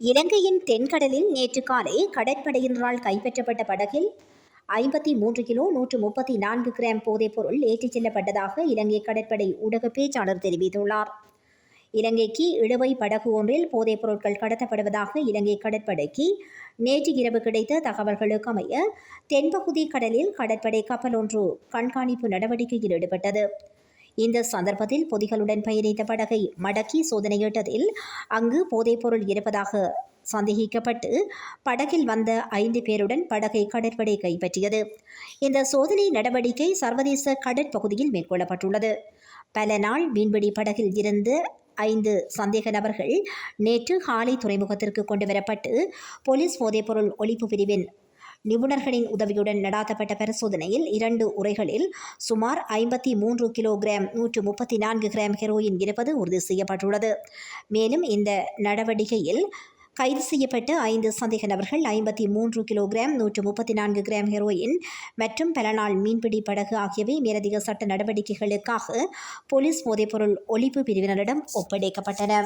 இலங்கையின் தென்கடலில் நேற்று காலை கடற்படையினரால் கைப்பற்றப்பட்ட படகில் ஐம்பத்தி மூன்று கிலோ நூற்று முப்பத்தி நான்கு கிராம் போதைப்பொருள் ஏற்றிச் செல்லப்பட்டதாக இலங்கை கடற்படை ஊடக பேச்சாளர் தெரிவித்துள்ளார். இலங்கைக்கு இழுவை படகு ஒன்றில் போதைப் பொருட்கள் கடத்தப்படுவதாக இலங்கை கடற்படைக்கு நேற்று இரவு கிடைத்த தகவல்களுக்கு அமைய தென்பகுதி கடலில் கடற்படை கப்பல் ஒன்று கண்காணிப்பு நடவடிக்கையில் ஈடுபட்டது. இந்த சந்தர்ப்பத்தில் பொதிகளுடன் பயணித்த படகை மடக்கி சோதனையிட்டதில் அங்கு போதைப்பொருள் இருப்பதாக சந்தேகிக்கப்பட்டு படகில் வந்த ஐந்து பேருடன் படகை கடற்படை கைப்பற்றியது. இந்த சோதனை நடவடிக்கை சர்வதேச கடற்பகுதியில் மேற்கொள்ளப்பட்டுள்ளது. பல நாள் மீன்பிடி படகில் இருந்து ஐந்து சந்தேக நபர்கள் நேற்று ஹாலை துறைமுகத்திற்கு கொண்டு வரப்பட்டு போலீஸ் போதைப்பொருள் ஒழிப்பு பிரிவின் நிபுணர்களின் உதவியுடன் நடாத்தப்பட்ட பரிசோதனையில் இரண்டு உரைகளில் சுமார் ஐம்பத்தி மூன்று கிலோகிராம் நூற்று முப்பத்தி நான்கு கிராம் ஹெரோயின் இருப்பது உறுதி செய்யப்பட்டுள்ளது. மேலும் இந்த நடவடிக்கையில் கைது செய்யப்பட்ட ஐந்து சந்தேக நபர்கள் ஐம்பத்தி மூன்று கிலோகிராம் நூற்று முப்பத்தி நான்கு கிராம் ஹெரோயின் மற்றும் பல நாள் மீன்பிடி படகு ஆகியவை மேலதிக சட்ட நடவடிக்கைகளுக்காக போலீஸ் போதைப்பொருள் ஒழிப்பு பிரிவினரிடம் ஒப்படைக்கப்பட்டன.